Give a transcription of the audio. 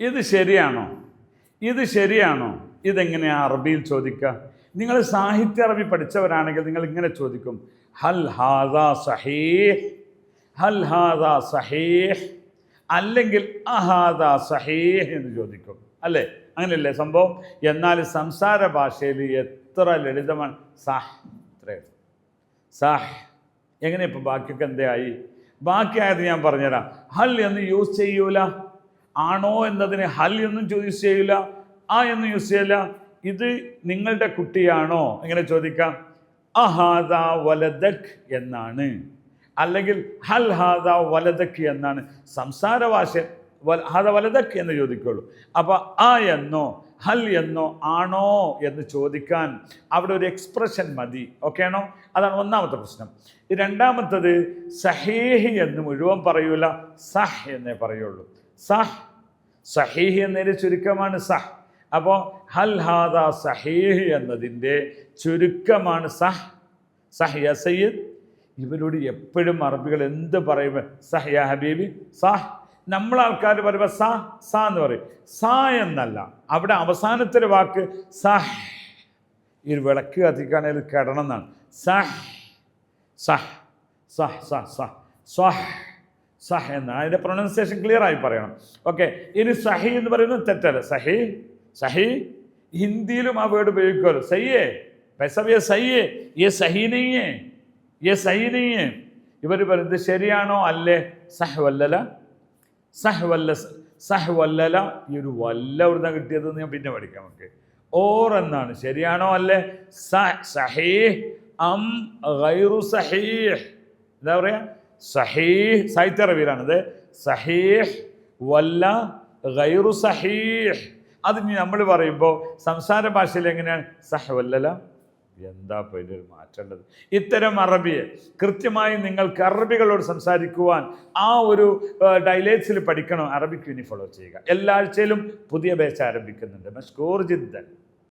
ഇത് ശരിയാണോ? ഇത് ശരിയാണോ? ഇതെങ്ങനെയാണ് അറബിയിൽ ചോദിക്കുക? നിങ്ങൾ സാഹിത്യ അറബി പഠിച്ചവരാണെങ്കിൽ നിങ്ങൾ ഇങ്ങനെ ചോദിക്കും. ഹൽ ഹാദാ സഹീഹ് ഹൽ ഹാദാ സഹീഹ് അല്ലെങ്കിൽ അഹാദാ സഹീഹ് എന്ന് ചോദിക്കും. അല്ലേ? അങ്ങനെയല്ലേ സംഭവം? എന്നാൽ സംസാര ഭാഷയിൽ എത്ര ലളിതമാണ്. സാഹ് ഇത്രയും സാഹ് എങ്ങനെ ഇപ്പം ബാക്കിയൊക്കെ എന്തായി? ബാക്കിയായത് ഞാൻ പറഞ്ഞുതരാം. ഹൽ എന്ന് യൂസ് ചെയ്യൂല. ആണോ എന്നതിന് ഹൽ എന്നും യൂസ് ചെയ്യില്ല ആ എന്നും യൂസ് ചെയ്യില്ല ഇത് നിങ്ങളുടെ കുട്ടിയാണോ? എങ്ങനെ ചോദിക്കാം? അഹാദ വലദക് എന്നാണ്. അല്ലെങ്കിൽ ഹൽ ഹാദ വലദക് എന്നാണ്. സംസാര ഭാഷ ഹാദ വലദക് എന്ന് ചോദിക്കുള്ളൂ. അപ്പോൾ ആ എന്നോ ഹൽ എന്നോ ആണോ എന്ന് ചോദിക്കാൻ അവിടെ ഒരു എക്സ്പ്രഷൻ മതി. ഓക്കെ ആണോ? അതാണ് ഒന്നാമത്തെ പ്രശ്നം. രണ്ടാമത്തത് സഹേഹി എന്ന് മുഴുവൻ പറയൂല സഹ് എന്നേ പറയുള്ളൂ. സഹ് സഹീഹ് എന്നതിന്റെ ചുരുക്കമാണ് സഹ്. അപ്പോൾ ഹൽ ഹാദ സഹീഹ് എന്നതിന്റെ ചുരുക്കമാണ് സഹ്. സഹ് യ സയ്യിദ്. ഇവരോട് എപ്പോഴും അറബികൾ എന്ത് പറയും? സഹ് യാ ഹബീബി. നമ്മൾ ആൾക്കാർ പറയുമ്പോൾ സാ സാ എന്ന് പറയും. സാ എന്നല്ല. അവിടെ അവസാനത്തെ വാക്ക് സഹ്. ഈ വിളക്ക് കത്തിക്കുകയാണെങ്കിൽ കിടണം എന്നാണ്. സഹ്. സഹ്. സഹ് സഹ് സഹ്. സ്വഹ് സഹ എന്ന്. അതിന്റെ പ്രൊണൗൺസിയേഷൻ ക്ലിയർ ആയി പറയണം. ഓക്കെ ഇനി സഹി എന്ന് പറയുന്നത് തെറ്റല്ല? സഹി സഹി. ഹിന്ദിയിലും ആ വേർഡ് ഉപയോഗിക്കുമല്ലോ. സയ്യേ പെസവ്യ സയ്യേ ഏ സഹി നെയ്യേ ഏ സഹി നെയ്യേ ഇവർ പറയുന്നത് ശരിയാണോ അല്ലേ? സഹ് വല്ലല സഹ് വല്ല സഹ് വല്ലല ഈ ഒരു വല്ല ഇവിടുന്ന് കിട്ടിയതെന്ന് ഞാൻ പിന്നെ പഠിക്കാം നമുക്ക്. ഓർ എന്നാണ്. ശരിയാണോ അല്ലേ? സഹീഹ് അം ഗൈറു സഹീഹ് എന്താ പറയുക സഹീഹ് സാഹിത്യ റബിയിലാണിത് സഹീഹ് വല്ല ഗൈറു സഹീഹ്. അത് നമ്മൾ പറയുമ്പോൾ സംസാര ഭാഷയിൽ എങ്ങനെയാണ്? സഹ വല്ലല. എന്താ ഇപ്പോൾ മാറ്റേണ്ടത് ഇത്തരം അറബിയെ കൃത്യമായി നിങ്ങൾക്ക് അറബികളോട് സംസാരിക്കുവാൻ ആ ഒരു ഡയലേറ്റ്സിൽ പഠിക്കണം. അറബിക്ക് ഇനി ഫോളോ ചെയ്യുക. എല്ലാ ആഴ്ചയിലും പുതിയ ബാച്ച് ആരംഭിക്കുന്നുണ്ട്. മഷ്കൂർ ജിദ്ദൻ